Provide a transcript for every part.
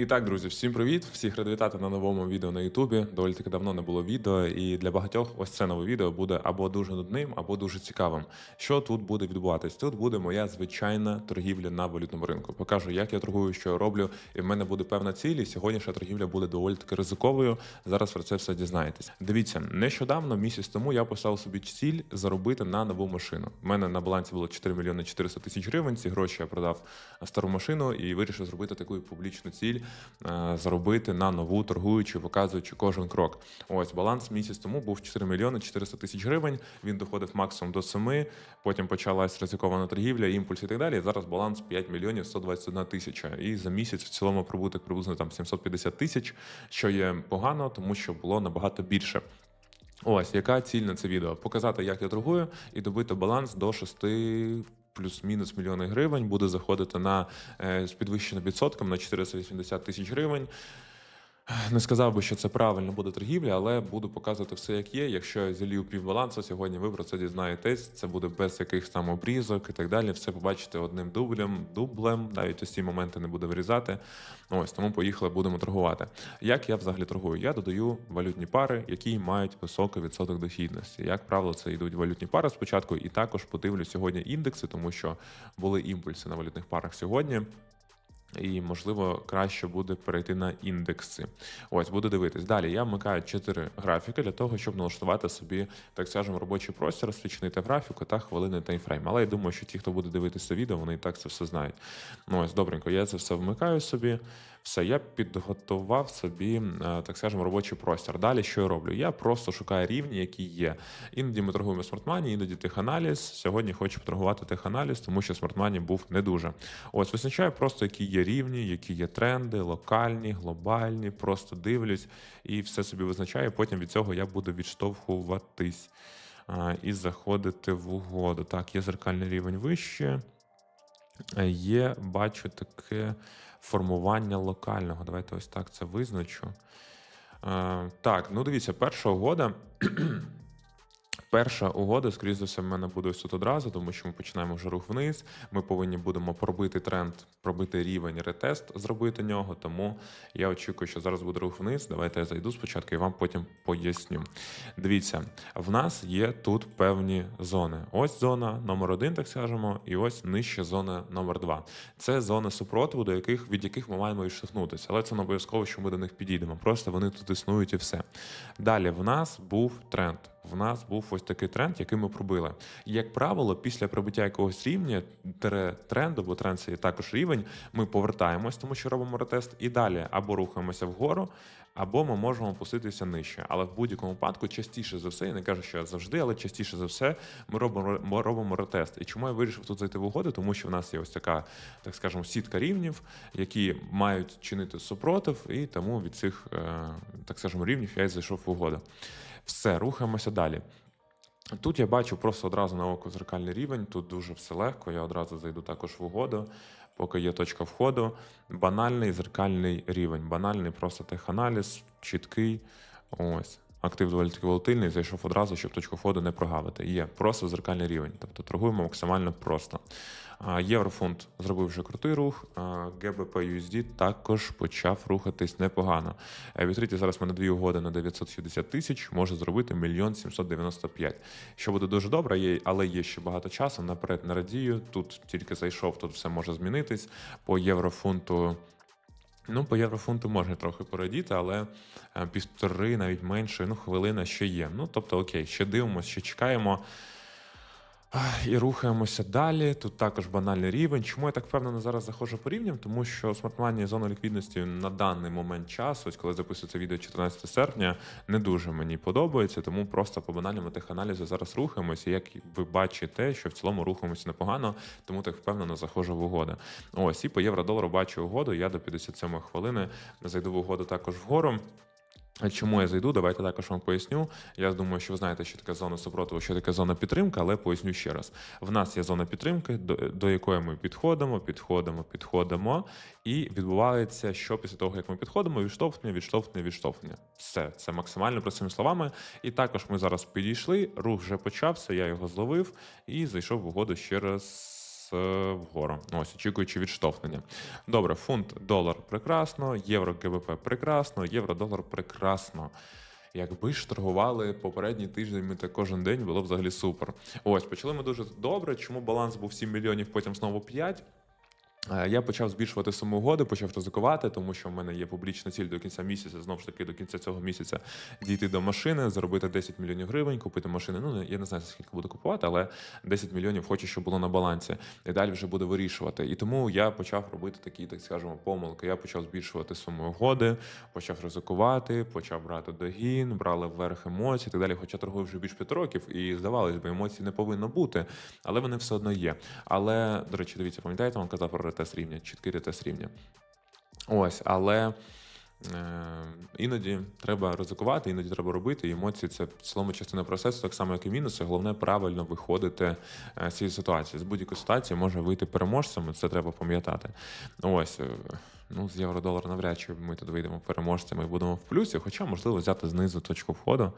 І так, друзі, всім привіт! Всіх радий вітати на новому відео на Ютубі. Доволі таки давно не було відео, і для багатьох ось це нове відео буде або дуже нудним, або дуже цікавим. Що тут буде відбуватись? Тут буде моя звичайна торгівля на валютному ринку. Покажу, як я торгую, що я роблю, і в мене буде певна ціль. І сьогоднішня торгівля буде доволі таки ризиковою. Зараз про це все дізнаєтесь. Дивіться, нещодавно, місяць тому, я поставив собі ціль заробити на нову машину. У мене на балансі було 4 мільйони 400 тисяч гривень. Ці гроші я продав стару машину і вирішив зробити таку публічну ціль заробити на нову торгуючи, показуючи кожен крок. Ось баланс місяць тому був 4 мільйони 400 тисяч гривень. Він доходив максимум до 7, Потім почалась ризикована торгівля, імпульс і так далі. Зараз баланс 5 мільйонів 121 тисяча. І за місяць в цілому прибуток приблизно там 750 тисяч, що є погано, тому що було набагато більше. Ось яка ціль на це відео? Показати, як я торгую, і добити баланс до 6 плюс-мінус мільйони гривень. Буде заходити на е, з підвищеним відсотком на 480 тисяч гривень. Не сказав би, що це правильно буде торгівля, але буду показувати все, як є. Якщо я зілью півбалансу, сьогодні ви про це дізнаєтесь. Це буде без якихось там обрізок і так далі. Все побачите одним дублем, дублем. Навіть ці моменти не буду вирізати. Ось тому поїхали, будемо торгувати. Як я взагалі торгую? Я додаю валютні пари, які мають високий відсоток дохідності. Як правило, це йдуть валютні пари спочатку, і також подивлю сьогодні індекси, тому що були імпульси на валютних парах сьогодні. І, можливо, краще буде перейти на індекси. Ось, буду дивитись. Далі я вмикаю чотири графіки для того, щоб налаштувати собі, так скажемо, робочий простір, розсвічений графіку та хвилини таймфрейм. Але я думаю, що ті, хто буде дивитися відео, вони і так це все знають. Ну ось, добренько, я це все вмикаю собі. Все, я підготував собі, е, так скажемо, робочий простір. Далі що я роблю? Я просто шукаю рівні, які є. Іноді ми торгуємо смартмані, іноді теханаліз. Сьогодні хочу поторгувати теханаліз, тому що смартмані був не дуже. Ось визначаю просто, які є рівні, які є тренди, локальні, глобальні. Просто дивлюсь і все собі визначаю. Потім від цього я буду відштовхуватись а, і заходити в угоду. Так, є зеркальний рівень вище. Е, Є, бачу, таке формування локального. Давайте ось так це визначу. Е, Так, ну дивіться, перша угода. Перша угода, скоріш за все, в мене буде ось тут одразу, тому що ми починаємо вже рух вниз. Ми повинні будемо пробити тренд, пробити рівень, ретест зробити нього. Тому я очікую, що зараз буде рух вниз. Давайте я зайду спочатку і вам потім поясню. Дивіться, в нас є тут певні зони. Ось зона номер один, так скажемо, і ось нижча зона номер два. Це зони супротиву, до яких від яких ми маємо відштовхнутися. Але це не обов'язково, що ми до них підійдемо. Просто вони тут існують і все. Далі в нас був тренд. В нас був ось такий тренд, який ми пробили. Як правило, після прибуття якогось рівня тренду, бо тренд це також рівень, ми повертаємось, тому що робимо ретест, і далі або рухаємося вгору, або ми можемо опуститися нижче. Але в будь-якому випадку, частіше за все, я не кажу, що завжди, але частіше за все, ми робимо ми робимо ретест. І чому я вирішив тут зайти в угоду? Тому що в нас є ось така, так скажемо, сітка рівнів, які мають чинити супротив, і тому від цих, е, так скажемо, рівнів я й зайшов в угоду. Все, рухаємося далі. Тут я бачу просто одразу на око зеркальний рівень. Тут дуже все легко. Я одразу зайду також в угоду, поки є точка входу. Банальний зеркальний рівень. Банальний просто теханаліз, чіткий. Ось. Актив доволі волатильний, зайшов одразу, щоб точку входу не прогавити. Є просто зеркальний рівень. Тобто торгуємо максимально просто. Єврофунт зробив вже крутий рух. ГБП USD також почав рухатись непогано. Е, зараз в мене дві угоди на 960 тисяч, може зробити мільйон 795. Що буде дуже добре, але є ще багато часу. Наперед не радію. Тут тільки зайшов, тут все може змінитись. По єврофунту. Ну, по єврофунту можна трохи порадіти, але е, півтори, навіть менше, ну, хвилина ще є. Ну, тобто, окей, ще дивимося, ще чекаємо. І рухаємося далі. Тут також банальний рівень. Чому я так впевнено зараз заходжу по? Тому що смартмані зона ліквідності на даний момент часу, ось коли записую це відео 14 серпня, не дуже мені подобається, тому просто по банальному теханалізу зараз рухаємося. Як ви бачите, що в цілому рухаємося непогано, тому так впевнено заходжу в угоду. Ось і по євро-долару бачу угоду. Я до 57 хвилини зайду в угоду також вгору. Чому я зайду? Давайте також вам поясню. Я думаю, що ви знаєте, що таке зона супротиву, що таке зона підтримки, але поясню ще раз. В нас є зона підтримки, до, до якої ми підходимо, підходимо, підходимо, і відбувається, що після того, як ми підходимо, відштовхнення, відштовхнення, відштовхнення. Все, це максимально простими словами. І також ми зараз підійшли, рух вже почався, я його зловив і зайшов в угоду ще раз. Е, вгору. Ось, очікуючи відштовхнення. Добре, фунт долар прекрасно, євро ГВП прекрасно, євро долар прекрасно. Якби ж торгували попередній тиждень, ми так кожен день було б взагалі супер. Ось почали ми дуже добре. Чому баланс був 7 мільйонів, потім знову 5? Е, Я почав збільшувати суму угоди, почав ризикувати, тому що в мене є публічна ціль до кінця місяця, знову ж таки, до кінця цього місяця дійти до машини, заробити 10 мільйонів гривень, купити машини. Ну я не знаю, скільки буду купувати, але 10 мільйонів хочу, щоб було на балансі. І далі вже буду вирішувати. І тому я почав робити такі, так скажемо, помилки. Я почав збільшувати суму угоди, почав ризикувати, почав брати догін, брали вверх емоції і так далі. Хоча торгую вже більш 5 років, і здавалось би, емоцій не повинно бути, але вони все одно є. Але, до речі, дивіться, пам'ятаєте, вам казав про ретест рівня, чіткий ретест рівня. Ось, але. Е, іноді треба ризикувати, іноді треба робити. Емоції це в цілому частина процесу, так само, як і мінуси. Головне правильно виходити е, з цієї ситуації. З будь-якої ситуації може вийти переможцем, це треба пам'ятати. Ось. е, Ну, з євро-долар навряд чи ми тут вийдемо переможцями і будемо в плюсі, хоча можливо взяти знизу точку входу.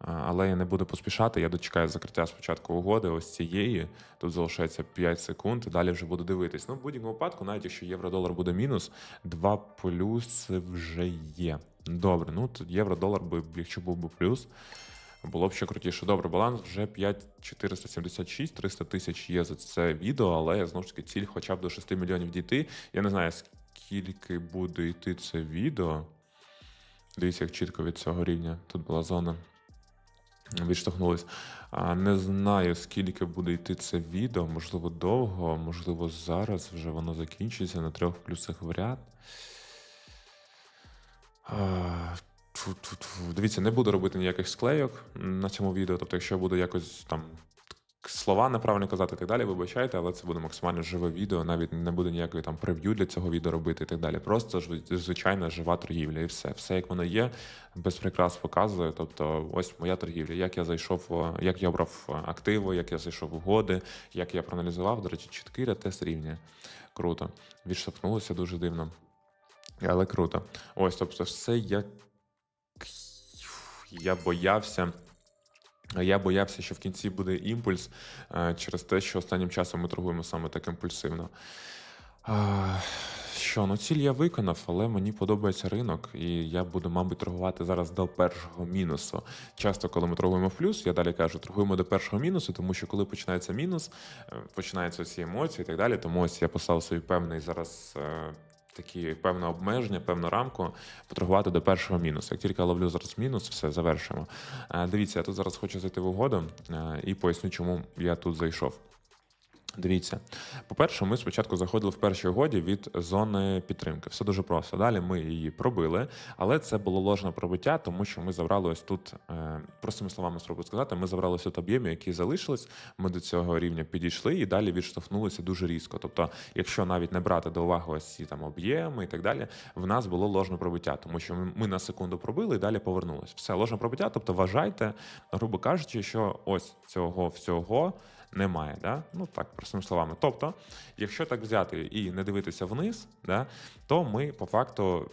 Але я не буду поспішати. Я дочекаю закриття спочатку угоди, ось цієї. Тут залишається 5 секунд, далі вже буду дивитись. Ну, в будь-якому випадку, навіть якщо євро-долар буде мінус, 2 плюси вже є. Добре, ну тут євро-долар би, якщо був би плюс, було б ще крутіше. Добре, баланс вже 5476, 300 тисяч є за це відео, але знову ж таки ціль хоча б до 6 мільйонів дійти. Я не знаю, скільки буде йти це відео. Дивіться, як чітко від цього рівня. Тут була зона. Відштовхнулись. Не знаю, скільки буде йти це відео, можливо, довго, можливо, зараз вже воно закінчиться на трьох плюсах в ряд. Дивіться, не буду робити ніяких склейок на цьому відео. Тобто, якщо буде якось там слова неправильно казати і так далі, вибачайте, але це буде максимально живе відео, навіть не буде ніякої там прев'ю для цього відео робити і так далі. Просто звичайна жива торгівля і все. Все як воно є, без прикрас показує. Тобто, ось моя торгівля. Як я зайшов, як я обрав активи, як я зайшов угоди, як я проаналізував. До речі, чіткий ретест рівня. Круто. Відштовхнулося дуже дивно. Але круто. Ось, тобто, все як я боявся. Я боявся, що в кінці буде імпульс е, через те, що останнім часом ми торгуємо саме так імпульсивно. Що, ну ціль я виконав, але мені подобається ринок, і я буду, мабуть, торгувати зараз до першого мінусу. Часто, коли ми торгуємо в плюс, я далі кажу, торгуємо до першого мінусу, тому що коли починається мінус, е, починаються ці емоції і так далі. Тому ось я поставив собі певний зараз. Такі певне обмеження, певну рамку потрагувати до першого мінусу. Як тільки я ловлю зараз мінус, все завершимо. Е, Дивіться, я тут зараз хочу зайти в угоду е, і поясню, чому я тут зайшов. Дивіться, по-перше, ми спочатку заходили в першій угоді від зони підтримки. Все дуже просто. Далі ми її пробили, але це було ложне пробиття, тому що ми забрали ось тут, е, простими словами спробую сказати, ми забрали ось тут об'єми, які залишились. Ми до цього рівня підійшли і далі відштовхнулися дуже різко. Тобто, якщо навіть не брати до уваги ось ці там об'єми і так далі, в нас було ложне пробиття, тому що ми, на секунду пробили і далі повернулись. Все ложне пробиття. Тобто, вважайте, грубо кажучи, що ось цього всього немає. Да? Ну так, простими словами. Тобто, якщо так взяти і не дивитися вниз, да, то ми по факту.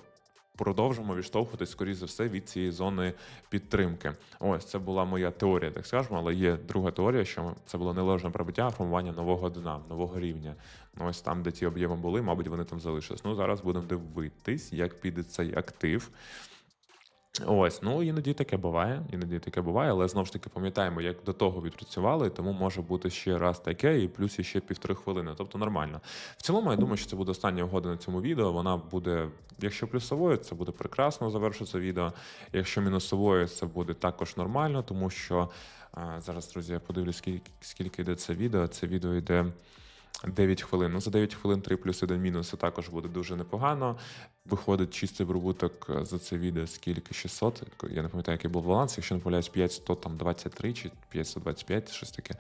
Продовжимо відштовхуватись, скоріше за все, від цієї зони підтримки. Ось це була моя теорія, так скажемо, але є друга теорія, що це було неложне пробиття, а формування нового дна, нового рівня. Ось там, де ті об'єми були, мабуть, вони там залишились. Ну зараз будемо дивитись, як піде цей актив. Ось, ну іноді таке буває, іноді таке буває, але знову ж таки пам'ятаємо, як до того відпрацювали, тому може бути ще раз таке, і плюс ще півтори хвилини. Тобто нормально. В цілому, я думаю, що це буде остання угода на цьому відео. Вона буде, якщо плюсовою, це буде прекрасно завершиться відео. Якщо мінусовою, це буде також нормально, тому що а, зараз, друзі, я подивлюсь, скільки, скільки йде це відео. Це відео йде. 9 хвилин. Ну, за 9 хвилин 3 плюс 1 мінус також буде дуже непогано. Виходить чистий прибуток за це відео скільки 600. Я не пам'ятаю, який був баланс. Якщо не помиляюсь, 5123 чи 525, щось таке.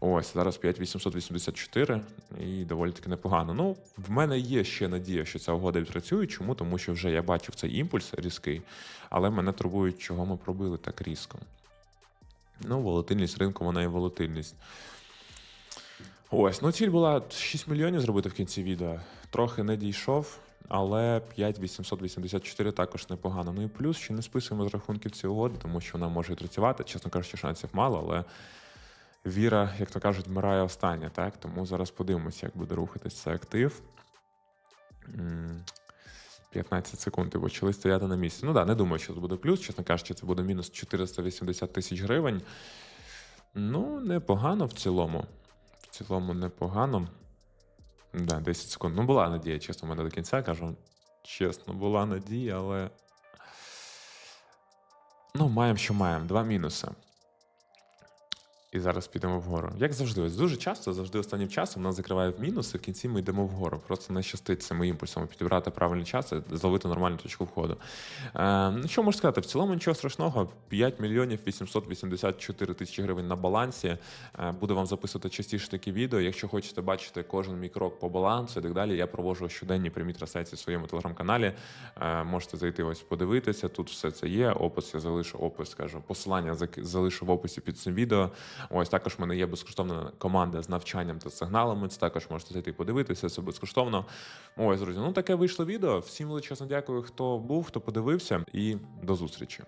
Ось зараз 5884 і доволі таки непогано. Ну, в мене є ще надія, що ця угода відпрацює. Чому? Тому що вже я бачив цей імпульс різкий, але мене турбує, чого ми пробили так різко. Ну, волатильність ринку, вона і волатильність. Ось, ну ціль була 6 мільйонів зробити в кінці відео. Трохи не дійшов, але 5884 також непогано. Ну і плюс ще не списуємо з рахунків ці угоди, тому що вона може відпрацювати. Чесно кажучи, шансів мало, але віра, як то кажуть, вмирає остання, так? Тому зараз подивимося, як буде рухатись цей актив. 15 секунд і почали стояти на місці. Ну так, да, не думаю, що це буде плюс. Чесно кажучи, це буде мінус 480 тисяч гривень. Ну, непогано в цілому. В цілому непогано. Да, 10 секунд. Ну, була надія, чесно, в мене до кінця кажу. Чесно, була надія, але. Ну, маємо, що маємо. Два мінуси. І зараз підемо вгору. Як завжди, ось дуже часто, завжди останнім часом нас закриває в мінуси, в кінці ми йдемо вгору. Просто не щастить цим імпульсом підібрати правильний час і зловити нормальну точку входу. Е, ну, що можу сказати? В цілому нічого страшного. 5 мільйонів 884 тисячі гривень на балансі. Е, буду вам записувати частіше такі відео. Якщо хочете бачити кожен мій крок по балансу і так далі, я проводжу щоденні прямі трансляції в своєму телеграм-каналі. Е, можете зайти ось подивитися. Тут все це є. Опис я залишу опис, скажу, посилання залишу в описі під цим відео. Ось також в мене є безкоштовна команда з навчанням та сигналами. Це також можете зайти подивитися, це безкоштовно. Ось, друзі, ну таке вийшло відео. Всім величезно дякую, хто був, хто подивився, і до зустрічі.